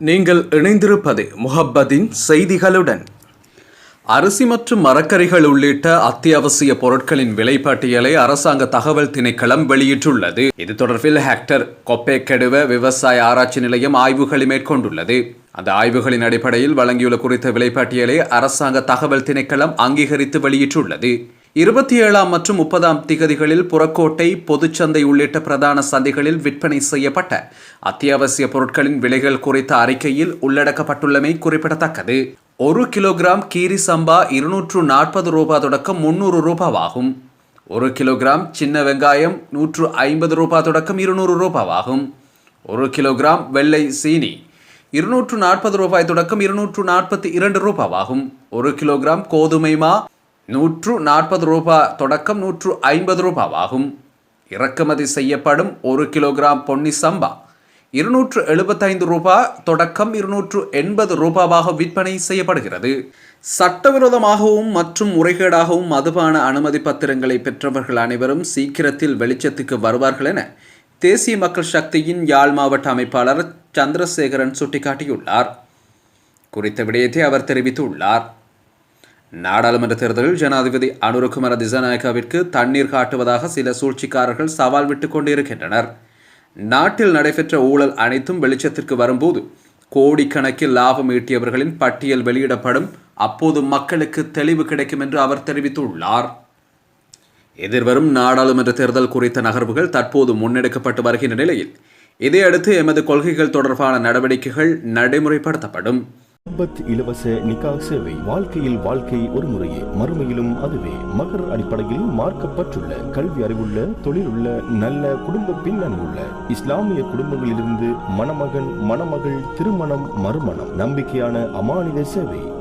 நீங்கள் இணைந்திருப்பது முஹப்பதின் செய்திகளுடன். அரிசி மற்றும் மரக்கறிகள் உள்ளிட்ட அத்தியாவசிய பொருட்களின் விலைப்பட்டியலை அரசாங்க தகவல் திணைக்களம் வெளியிட்டுள்ளது. இது தொடர்பில் ஹெக்டர் கொப்பேக்கெடுவ விவசாய ஆராய்ச்சி நிலையம் ஆய்வுகளை மேற்கொண்டுள்ளது. அந்த ஆய்வுகளின் அடிப்படையில் வழங்கியுள்ள குறித்த விலைப்பட்டியலை அரசாங்க தகவல் திணைக்களம் அங்கீகரித்து வெளியிட்டுள்ளது. இருபத்தி ஏழாம் மற்றும் முப்பதாம் திகதிகளில் புறக்கோட்டை பொதுச்சந்தை உள்ளிட்ட பிரதான சந்தைகளில் விற்பனை செய்யப்பட்ட அத்தியாவசிய பொருட்களின் விலைகள் குறித்த அறிக்கையில் உள்ளடக்கப்பட்டுள்ளமை குறிப்பிடத்தக்கது. ஒரு கிலோகிராம் கீரி சம்பா இருநூற்று நாற்பது ரூபாய் தொடக்கம் முன்னூறு ரூபாவாகும். ஒரு கிலோகிராம் சின்ன வெங்காயம் நூற்று ஐம்பது ரூபாய் தொடக்கம் இருநூறு ரூபாவாகும். ஒரு கிலோகிராம் வெள்ளை சீனி இருநூற்று நாற்பது ரூபாய் தொடக்கம் இருநூற்று நாற்பத்தி இரண்டு ரூபாவாகும். ஒரு கிலோகிராம் கோதுமை மா நூற்று நாற்பது ரூபாய் தொடக்கம் நூற்று ஐம்பது ரூபாவாகும். இறக்குமதி செய்யப்படும் ஒரு கிலோகிராம் பொன்னி சம்பா இருநூற்று எழுபத்தைந்து ரூபாய் தொடக்கம் இருநூற்று எண்பது ரூபாவாக விற்பனை செய்யப்படுகிறது. சட்டவிரோதமாகவும் மற்றும் முறைகேடாகவும் மதுபான அனுமதி பத்திரங்களை பெற்றவர்கள் அனைவரும் சீக்கிரத்தில் வெளிச்சத்துக்கு வருவார்கள் என தேசிய மக்கள் சக்தியின் யாழ் மாவட்ட அமைப்பாளர் சந்திரசேகரன் சுட்டிக்காட்டியுள்ளார். குறித்த விடயத்தை அவர் தெரிவித்துள்ளார். நாடாளுமன்ற தேர்தலில் ஜனாதிபதி அனுரகுமார திசாநாயக்காவிற்கு தண்ணீர் காட்டுவதாக சில சூழ்ச்சிக்காரர்கள் சவால் விட்டுக் கொண்டிருக்கின்றனர். நாட்டில் நடைபெற்ற ஊழல் அனைத்தும் வெளிச்சத்திற்கு வரும்போது கோடிக்கணக்கில் லாபம் ஈட்டியவர்களின் பட்டியல் வெளியிடப்படும். அப்போது மக்களுக்கு தெளிவு கிடைக்கும் என்று அவர் தெரிவித்துள்ளார். எதிர்வரும் நாடாளுமன்ற தேர்தல் குறித்த நகர்வுகள் தற்போது முன்னெடுக்கப்பட்டு வருகின்ற நிலையில் இதையடுத்து எமது கொள்கைகள் தொடர்பான நடவடிக்கைகள் நடைமுறைப்படுத்தப்படும். முஹப்பத் இலவச நிகா சேவை. வாழ்க்கையில் வாழ்க்கை ஒரு முறையே. மறுமையிலும் அதுவே. மகர் அடிப்படையில் மார்க்கப்பட்டுள்ள கல்வி அறிவுள்ள தொழிலுள்ள நல்ல குடும்ப பின்னணி உள்ள இஸ்லாமிய குடும்பங்களிலிருந்து மணமகன் மணமகள் திருமணம் மறுமணம் நம்பிக்கையான அமானித சேவை.